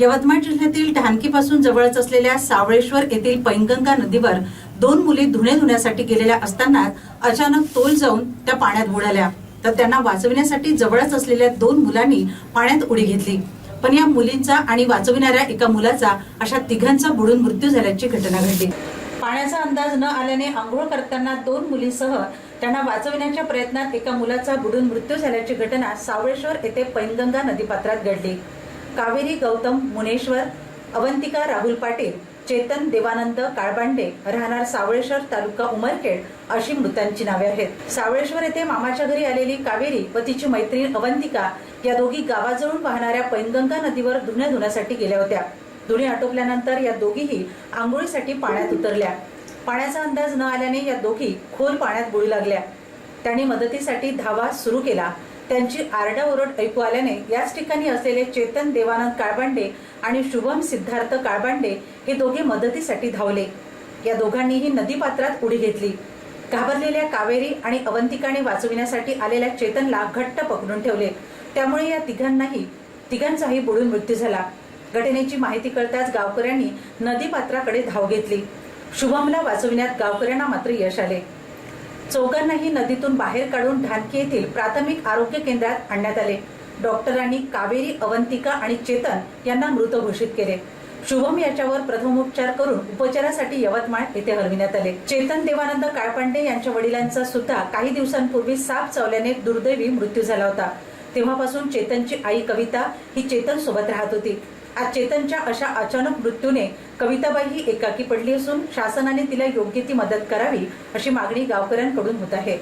यवतमाळ जिल्ह्यातील ढानकीपासून जवळच असलेल्या सावळेश्वर येथील पैनगंगा नदीवर दोन मुली धुणे धुण्यासाठी गेलेल्या असताना अचानक तोल जाऊन त्या पाण्यात बुडाल्या. तर त्यांना वाचविण्यासाठी जवळच असलेल्या दोन मुलांनी पाण्यात उडी घेतली. पण या मुलींचा आणि वाचविणाऱ्या एका मुलाचा अशा तिघांचा बुडून मृत्यू झाल्याची घटना घडली. पाण्याचा अंदाज न आल्याने आंघोळ करताना दोन मुलींसह त्यांना वाचविण्याच्या प्रयत्नात एका मुलाचा बुडून मृत्यू झाल्याची घटना सावळेश्वर येथे पैनगंगा नदीपात्रात घडली. कावेरी गौतम मुनेश्वर अवंतिका राहुल पाटील चेतन देवानंद काळबांडे राहणार सावळेश्वर तालुका उमरखेड अशी मृतांची नावे आहेत. सावळेश्वर येथे मामाच्या घरी आलेली कावेरी व तिची मैत्रीण अवंतिका या दोघी गावाजवळून वाहणाऱ्या पैनगंगा नदीवर धुण्या धुण्यासाठी गेल्या होत्या. धुणे आटोपल्यानंतर या दोघीही आंघोळीसाठी पाण्यात उतरल्या. पाण्याचा अंदाज न आल्याने या दोघी खोल पाण्यात बुडू लागल्या. त्यांनी मदतीसाठी धावा सुरू केला त्यांची आरडाओरड ऐकू आल्याने याच ठिकाणी असलेले चेतन देवानंद काळबांडे आणि शुभम सिद्धार्थ काळबांडे हे दोघे मदतीसाठी धावले. या दोघांनीही नदीपात्रात उडी घेतली. घाबरलेल्या कावेरी आणि अवंतिकाने वाचविण्यासाठी आलेल्या चेतनला घट्ट पकडून ठेवले. त्यामुळे या तिघांनाही तिघांचाही बुडून मृत्यू झाला. घटनेची माहिती कळताच गावकऱ्यांनी नदीपात्राकडे धाव घेतली. शुभमला वाचविण्यात गावकऱ्यांना मात्र यश आले. चौघांनाही नदीतून बाहेर काढून ढानकी येथील प्राथमिक आरोग्य केंद्रात आणण्यात आले. डॉक्टरांनी कावेरी अवंतिका आणि चेतन यांना मृत घोषित केले. शुभम याच्यावर प्रथमोपचार करून उपचारासाठी यवतमाळ येथे हलविण्यात आले. चेतन देवानंद काळपांडे यांच्या वडिलांचा सुद्धा काही दिवसांपूर्वी साप चावल्याने दुर्दैवी मृत्यू झाला होता. तेव्हापासून चेतनची आई कविता ही चेतन सोबत राहत होती. आज चेतनच्या अशा अचानक मृत्यूने कविताबाई ही एकाकी पडली असून शासनाने तिला योग्य ती मदत करावी अशी मागणी गावकऱ्यांकडून होत आहे.